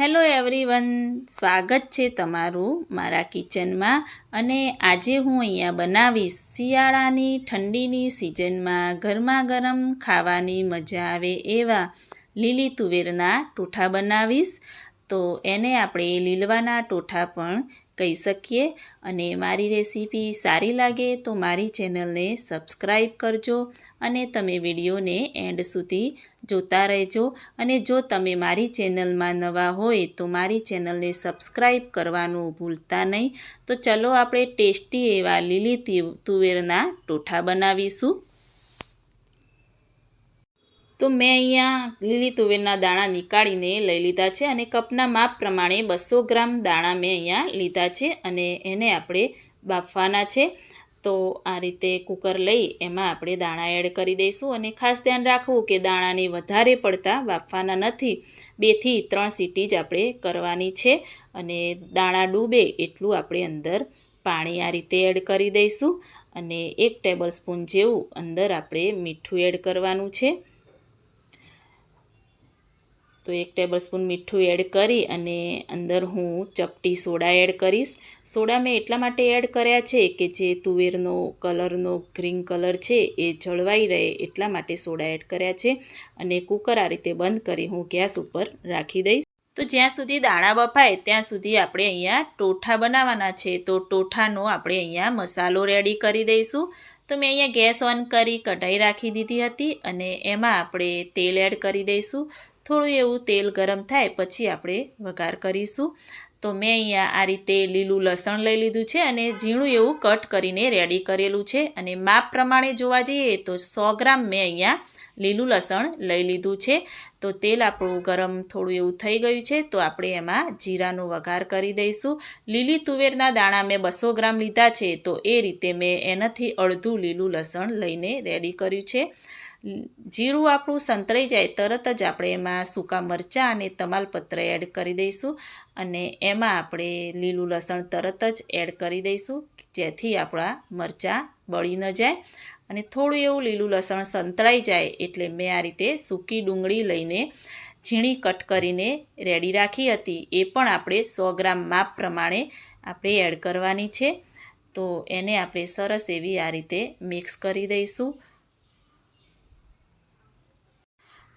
Hello everyone, સ્વાગત છે તમારું મારા કિચનમાં અને આજે હું અહીંયા બનાવીશ શિયાળાની ઠંડીની સિઝનમાં ગરમા ગરમ ખાવાની મજા આવે એવા લીલી તુવેરના ટોઠા બનાવીશ. તો એને આપણે લીલવાના ટોઠા પણ કહી શકીએ અને મારી રેસીપી સારી લાગે તો મારી ચેનલને સબસ્ક્રાઈબ કરજો અને તમે વિડીયોને એન્ડ સુધી જોતા રહેજો. અને જો તમે મારી ચેનલમાં નવા હોય તો મારી ચેનલને સબસ્ક્રાઈબ કરવાનું ભૂલતા નહીં. તો ચલો આપણે ટેસ્ટી એવા લીલી તુવેરના ટોઠા બનાવીશું. તો મેં અહીંયા લીલી તુવેરના દાણા નીકાળીને લઈ લીધા છે અને કપના માપ પ્રમાણે બસો ગ્રામ દાણા મેં અહીંયા લીધા છે અને એને આપણે બાફવાના છે. તો આ રીતે કુકર લઈ એમાં આપણે દાણા એડ કરી દઈશું અને ખાસ ધ્યાન રાખવું કે દાણાને વધારે પડતા બાફવાના નથી. બેથી ત્રણ સીટી જ આપણે કરવાની છે અને દાણા ડૂબે એટલું આપણે અંદર પાણી આ રીતે એડ કરી દઈશું અને એક ટેબલ સ્પૂન જેવું અંદર આપણે મીઠું એડ કરવાનું છે. તો એક ટેબલસ્પૂન મીઠું એડ કરી અને અંદર હું ચપટી સોડા એડ કરીશ. સોડા મેં એટલા માટે એડ કર્યા છે કે જે તુવેરનો કલરનો ગ્રીન કલર છે એ જળવાઈ રહે એટલા માટે સોડા એડ કર્યા છે અને કુકર આ રીતે બંધ કરી હું ગેસ ઉપર રાખી દઈશ. તો જ્યાં સુધી દાણા બફાય ત્યાં સુધી આપણે અહીંયા ટોઠા બનાવવાના છે. તો ટોઠાનો આપણે અહીંયા મસાલો રેડી કરી દઈશું. તો મેં અહીંયા ગેસ ઓન કરી કઢાઈ રાખી દીધી હતી અને એમાં આપણે તેલ એડ કરી દઈશું. થોડું એવું તેલ ગરમ થાય પછી આપણે વઘાર કરીશું. તો મેં અહીંયા આ રીતે લીલું લસણ લઈ લીધું છે અને ઝીણું એવું કટ કરીને રેડી કરેલું છે. અને માપ પ્રમાણે જોવા જઈએ તો સો ગ્રામ મેં અહીંયા લીલું લસણ લઈ લીધું છે. તો તેલ આપણું ગરમ થોડું એવું થઈ ગયું છે તો આપણે એમાં જીરાનો વઘાર કરી દઈશું. લીલી તુવેરના દાણા મેં બસો ગ્રામ લીધા છે તો એ રીતે મેં એનાથી અડધું લીલું લસણ લઈને રેડી કર્યું છે. જીરું આપણું સંતળાઈ જાય તરત જ આપણે એમાં સૂકા મરચાં અને તમાલપત્ર એડ કરી દઈશું અને એમાં આપણે લીલું લસણ તરત જ એડ કરી દઈશું જેથી આપણા મરચાં બળી ન જાય. અને થોડું એવું લીલું લસણ સંતળાઈ જાય એટલે મેં આ રીતે સૂકી ડુંગળી લઈને ઝીણી કટ કરીને રેડી રાખી હતી. એ પણ આપણે સો ગ્રામ માપ પ્રમાણે આપણે એડ કરવાની છે. તો એને આપણે સરસ એવી આ રીતે મિક્સ કરી દઈશું.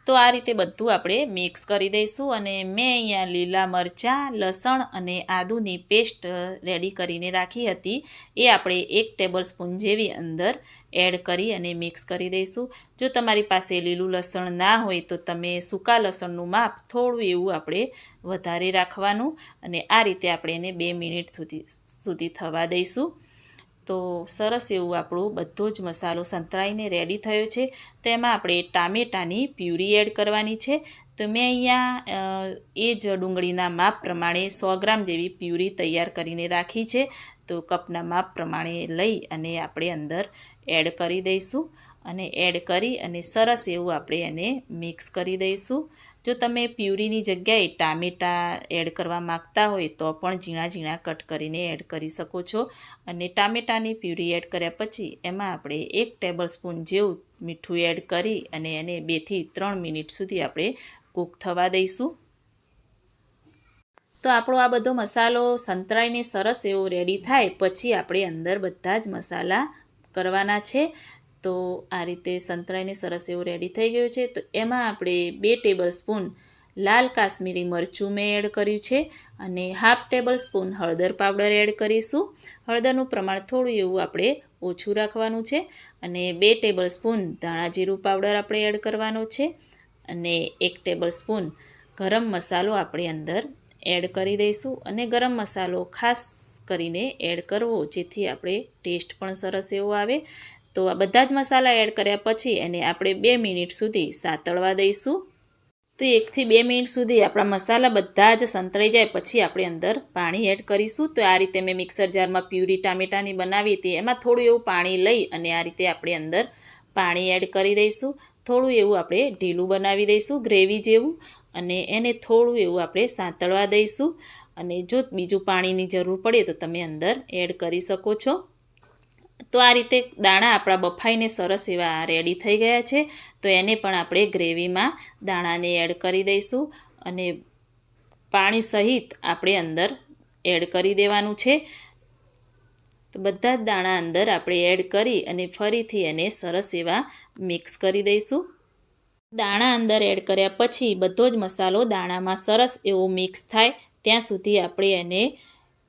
તો આ રીતે બધું આપણે મિક્સ કરી દઈશું અને મેં અહીંયા લીલા મરચાં, લસણ અને આદુની પેસ્ટ રેડી કરીને રાખી હતી. એ આપણે એક ટેબલ સ્પૂન જેવી અંદર એડ કરી અને મિક્સ કરી દઈશું. જો તમારી પાસે લીલું લસણ ના હોય તો તમે સૂકા લસણનું માપ થોડું એવું આપણે વધારે રાખવાનું અને આ રીતે આપણે એને બે મિનિટ સુધી સુધી થવા દઈશું. તો સરસ એવું આપણું બધો જ મસાલો સંતરાઈને રેડી થયો છે. તેમાં આપણે ટામેટાની પ્યુરી એડ કરવાની છે. તો મેં અહીંયા એ જ ડુંગળીના માપ પ્રમાણે સો ગ્રામ જેવી પ્યુરી તૈયાર કરીને રાખી છે. તો કપના માપ પ્રમાણે લઈ અને આપણે અંદર એડ કરી દઈશું. અને એડ કરી અને સરસ એવું આપણે એને મિક્સ કરી દઈશું. જો તમે પ્યુરીની જગ્યાએ ટામેટાં એડ કરવા માગતા હોય તો પણ ઝીણા ઝીણા કટ કરીને એડ કરી શકો છો. અને ટામેટાની પ્યુરી એડ કર્યા પછી એમાં આપણે એક ટેબલ સ્પૂન જેવું મીઠું એડ કરી અને એને બેથી ત્રણ મિનિટ સુધી આપણે કૂક થવા દઈશું. તો આપણો આ બધો મસાલો સંતરાઈને સરસ એવો રેડી થાય, પછી આપણે અંદર બધા જ મસાલા કરવાના છે. તો આ રીતે સંતરાઈને સરસ એવું રેડી થઈ ગયું છે. તો એમાં આપણે બે ટેબલ સ્પૂન લાલ કાશ્મીરી મરચું મેં એડ કર્યું છે અને હાફ ટેબલ સ્પૂન હળદર પાવડર એડ કરીશું. હળદરનું પ્રમાણ થોડું એવું આપણે ઓછું રાખવાનું છે અને બે ટેબલ સ્પૂન ધાણા જીરું પાવડર આપણે એડ કરવાનો છે અને એક ટેબલ સ્પૂન ગરમ મસાલો આપણે અંદર એડ કરી દઈશું અને ગરમ મસાલો ખાસ કરીને એડ કરવો જેથી આપણે ટેસ્ટ પણ સરસ એવો આવે તો આ બધા જ મસાલા એડ કર્યા પછી એને આપણે બે મિનિટ સુધી સાતળવા દઈશું. તો એકથી બે મિનિટ સુધી આપણા મસાલા બધા જ સંતળાઈ જાય પછી આપણે અંદર પાણી એડ કરીશું. તો આ રીતે મેં મિક્સર જારમાં પ્યુરી ટામેટાની બનાવી હતી, એમાં થોડું એવું પાણી લઈ અને આ રીતે આપણે અંદર પાણી એડ કરી દઈશું. થોડું એવું આપણે ઢીલું બનાવી દઈશું, ગ્રેવી જેવું, અને એને થોડું એવું આપણે સાંતળવા દઈશું. અને જો બીજું પાણીની જરૂર પડે તો તમે અંદર એડ કરી શકો છો. તો આ રીતે દાણા આપણા બફાઈને સરસ એવા રેડી થઈ ગયા છે. તો એને પણ આપણે ગ્રેવીમાં દાણાને એડ કરી દઈશું અને પાણી સહિત આપણે અંદર એડ કરી દેવાનું છે. તો બધા જ દાણા અંદર આપણે એડ કરી અને ફરીથી એને સરસ એવા મિક્સ કરી દઈશું. દાણા અંદર એડ કર્યા પછી બધો જ મસાલો દાણામાં સરસ એવો મિક્સ થાય. ત્યાં સુધી આપણે એને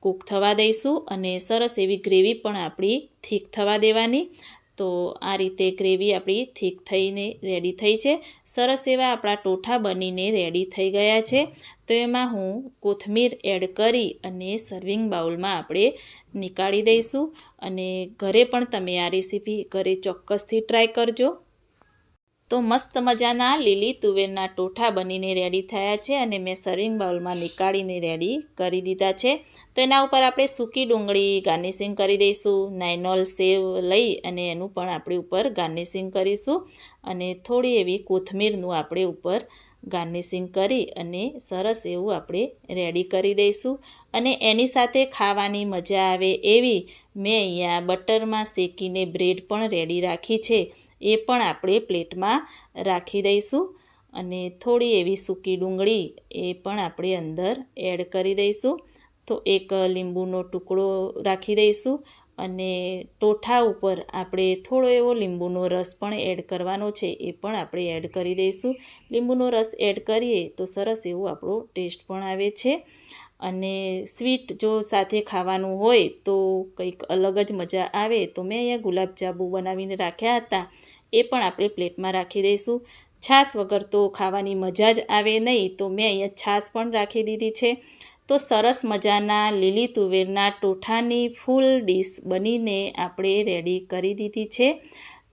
કૂક થવા દઈશું અને સરસ એવી ગ્રેવી પણ આપણી થીક થવા દેવાની. તો આ રીતે ગ્રેવી આપણી થીક થઈને રેડી થઈ છે. સરસ એવા આપણા ટોઠા બનીને રેડી થઈ ગયા છે. તો એમાં હું કોથમીર એડ કરી અને સર્વિંગ બાઉલમાં આપણે નીકાળી દઈશું. અને ઘરે પણ તમે આ રેસીપી ઘરે ચોક્કસથી ટ્રાય કરજો. તો મસ્ત મજાના લીલી તુવેરના ટોઠા બનીને રેડી થયા છે અને મેં સર્વિંગ બાઉલમાં નીકાળીને રેડી કરી દીધા છે. તો એના ઉપર આપણે સૂકી ડુંગળી ગાર્નિશિંગ કરી દઈશું, નાઇનોલ સેવ લઈ અને એનું પણ આપણે ઉપર ગાર્નિશિંગ કરીશું અને થોડી એવી કોથમીરનું આપણે ઉપર ગાર્નિશિંગ કરી અને સરસ એવું આપણે રેડી કરી દઈશું. અને એની સાથે ખાવાની મજા આવે એવી મેં અહીંયા બટરમાં શેકીને બ્રેડ પણ રેડી રાખી છે. એ પણ આપણે પ્લેટમાં રાખી દઈશું. અને થોડી એવી સૂકી ડુંગળી એ પણ આપણે અંદર એડ કરી દઈશું. તો એક લીંબુનો ટુકડો રાખી દઈશું. અને ટોઠા ઉપર આપણે થોડો એવો લીંબુનો રસ પણ એડ કરવાનો છે એ પણ આપણે એડ કરી દઈશું. લીંબુનો રસ એડ કરીએ તો સરસ એવો આપણો ટેસ્ટ પણ આવે છે. અને સ્વીટ જો સાથે ખાવાનું હોય તો કંઈક અલગ જ મજા આવે, તો મેં અહીંયા ગુલાબજાંબુ બનાવીને રાખ્યા હતા. એ પણ આપણે પ્લેટમાં રાખી દઈશું. છાશ વગર તો ખાવાની મજા જ આવે નહીં, તો મેં અહીંયા છાશ પણ રાખી દીધી છે. તો સરસ મજાના લીલી તુવેરના ટોઠાની ફૂલ ડીશ બનીને આપણે રેડી કરી દીધી છે.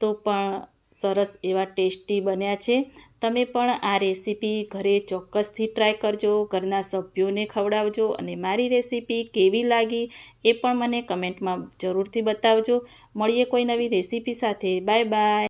તો પણ સરસ એવા ટેસ્ટી બન્યા છે. તમે પણ આ રેસીપી ઘરે ચોક્કસથી ટ્રાય કરજો, ઘરના સભ્યોને ખવડાવજો અને મારી રેસીપી કેવી લાગી એ પણ મને કમેન્ટમાં જરૂરથી બતાવજો. મળીએ કોઈ નવી રેસીપી સાથે. Bye bye.